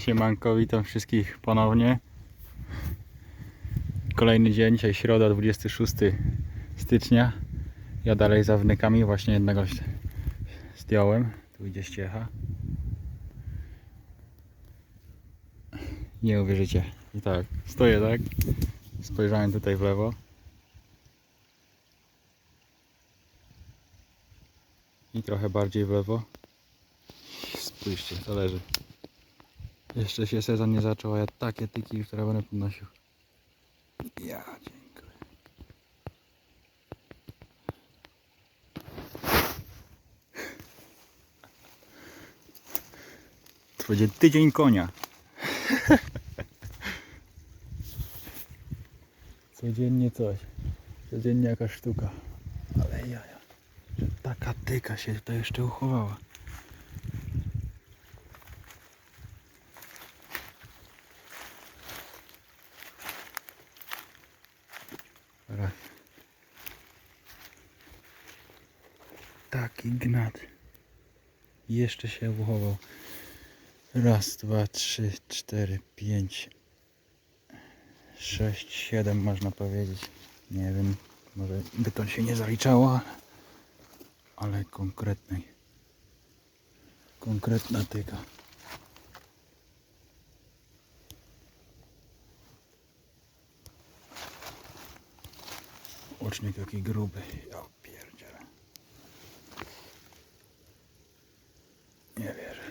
Siemanko, witam wszystkich ponownie. Kolejny dzień, dzisiaj środa, 26 stycznia. Ja dalej za wnykami, właśnie jednego zdjąłem. Tu idzie ściecha. Nie uwierzycie. I tak, stoję tak. Spojrzałem tutaj w lewo. I trochę bardziej w lewo. Spójrzcie, to leży. Jeszcze się sezon nie zaczął, a ja takie tyki teraz będę podnosił. Ja dziękuję. To będzie tydzień konia. Codziennie coś. Codziennie jakaś sztuka. Ale jaja. Taka tyka się tutaj jeszcze uchowała. Taki gnat. Jeszcze się uchował. Raz, dwa, trzy, cztery, pięć, sześć, siedem można powiedzieć. Nie wiem, może by to się nie zaliczało, ale, konkretnej. Konkretna tyka. Ocznik jaki gruby. Ja pierdzielę. Nie wierzę.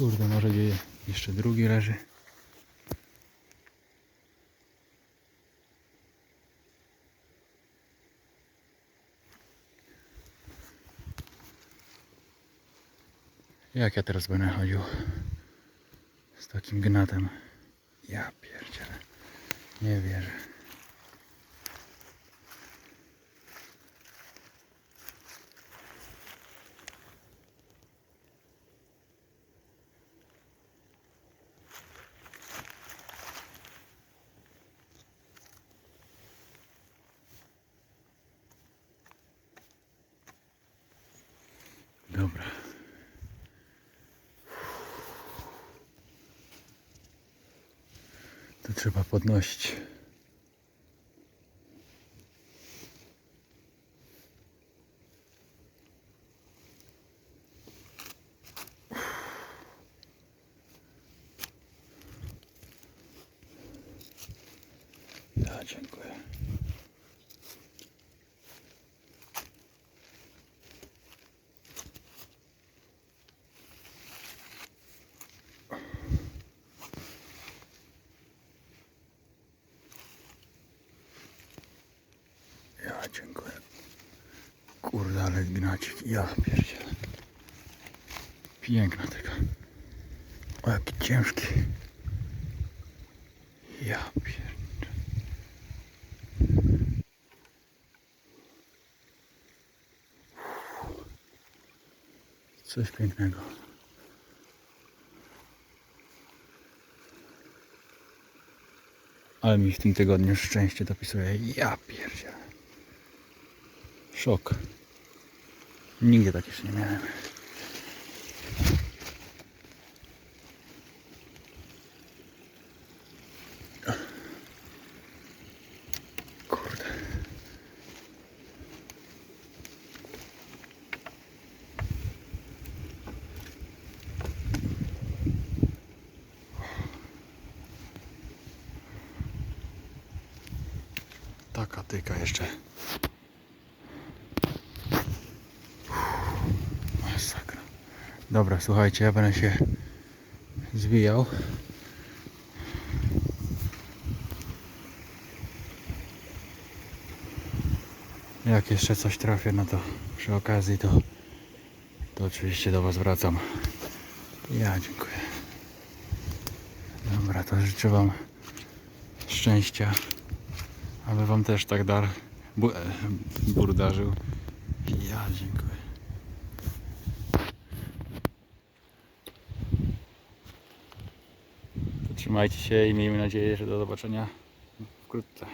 Kurde, może gdzie jeszcze drugi leży. Jak ja teraz będę chodził z takim gnatem? Ja pierdzielę. Nie wierzę. Dobra. To trzeba podnosić. Ja dziękuję. Ja dziękuję. Kurde, ale gnacik. Ja pierdzielę. Piękna tego. O, jaki ciężki. Ja pierdzielę. Coś pięknego. Ale mi w tym tygodniu szczęście dopisuje. Ja pierdzielę. Szok. Nigdzie tak jeszcze nie miałem. Taka tyka jeszcze. Dobra, słuchajcie, ja będę się zwijał. Jak jeszcze coś trafię, no to przy okazji to, to oczywiście do Was wracam. Ja dziękuję. Dobra, to życzę Wam szczęścia, aby Wam też tak dar bu, e, bur darzył. Ja dziękuję. Trzymajcie się i miejmy nadzieję, że do zobaczenia wkrótce.